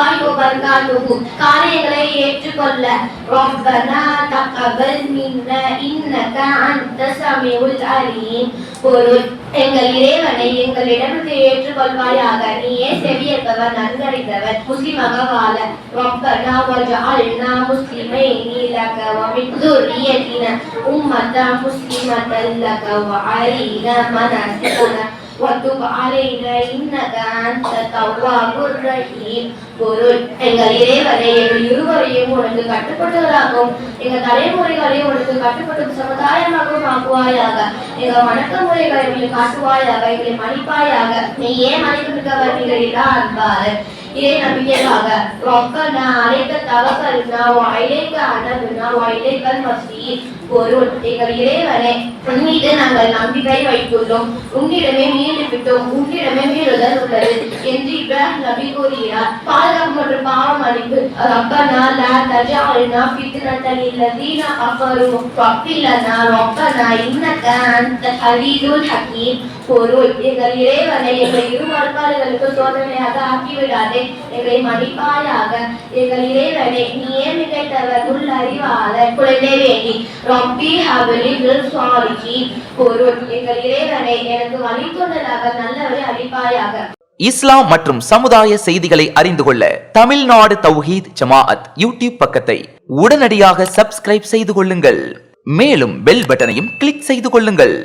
வரஹ்மத்துல்லாஹி வ பரகாத்துஹு காரியங்களை ஏற்றுக்கொள்ள ரப்பனா தக்கபல் மின்னா இன்னக அன்த ஸமீஉல் அலீம் பொருள் எங்கள் இறைவனை எங்களிடமிருந்து ஏற்றுக்கொள்வாயாக நீயே செவியேற்பவர் நன்கறிந்தவர் முஸ்லிமாக வாழ ரப்பனா வஜஅல்னா முஸ்லிமைனி லக வ மின் ذُرِّيَّتِنَا أُمَّةً مُسْلِمَةً لَكَ وَأَرِنَا مَنَاسِكَنَا وَتُبْ عَلَيْنَا إِنَّكَ أَنْتَ التَّوَّابُ الرَّحِيمُ பொருள் எங்கள் இறைவனை எங்கள் இருவரையும் உனக்கு கட்டுப்பட்டவராகவும் எங்கள் தலைமுறைகளையும் உனக்கு கட்டுப்படும் சமுதாயமாகவும் ஆக்குவாயாக எங்கள் வணக்க முறைகளை எங்களுக்கு காட்டுவாயாக எங்களை மன்னிப்பாயாக நீ ஏன் மன்னிப்புமிக்கவர் நீங்களா அன்பாரு இதை நம்பிக்கையாக ரொக்கனா அழைக்க தவக்கல்னா வாயிலேக்க அனதுனா வாயிலேக்கல் மசீர் பொருள் எங்கள் இறைவனே உன் மீது நாங்கள் நம்பிக்கை வைத்துள்ளோம் உன்னிடமே மீண்டு விட்டோம் உன்னிடமே மீறுதல் உள்ளது என்று இப்ராஹிம் நபி கூறுகிறார். பாதுகாப்பு மற்றும் பாவம் அழிப்பு ரப்பனா லா தஜஅல்னா ஃபித்னத்தல் லல்லதீன கஃபரு வஃபிலனா ரப்பனா இன்னக அன்த ஹலீதுல் ஹக்கீம். பொருள் எங்கள் இறைவனை எங்கள் இரு மறுப்பாளர்களுக்கு சோதனையாக ஆக்கிவிடாதே. எங்களை மன்னிப்பாயாக. எங்கள் இறைவனை நீ ஏன் உள் அறிவாளர் குழந்தை வேண்டி. ரப்பி ஹபலி பில் சாலிஹீன் பொருள். எங்கள் இறைவனை எனக்கு வழித்தொண்டலாக நல்லவரை அளிப்பாயாக. இஸ்லாம் மற்றும் சமுதாய செய்திகளை அறிந்து கொள்ள தமிழ்நாடு தௌஹீத் ஜமாஅத் யூடியூப் பக்கத்தை உடனடியாக சப்ஸ்கிரைப் செய்து கொள்ளுங்கள். மேலும் பெல் பட்டனையும் கிளிக் செய்து கொள்ளுங்கள்.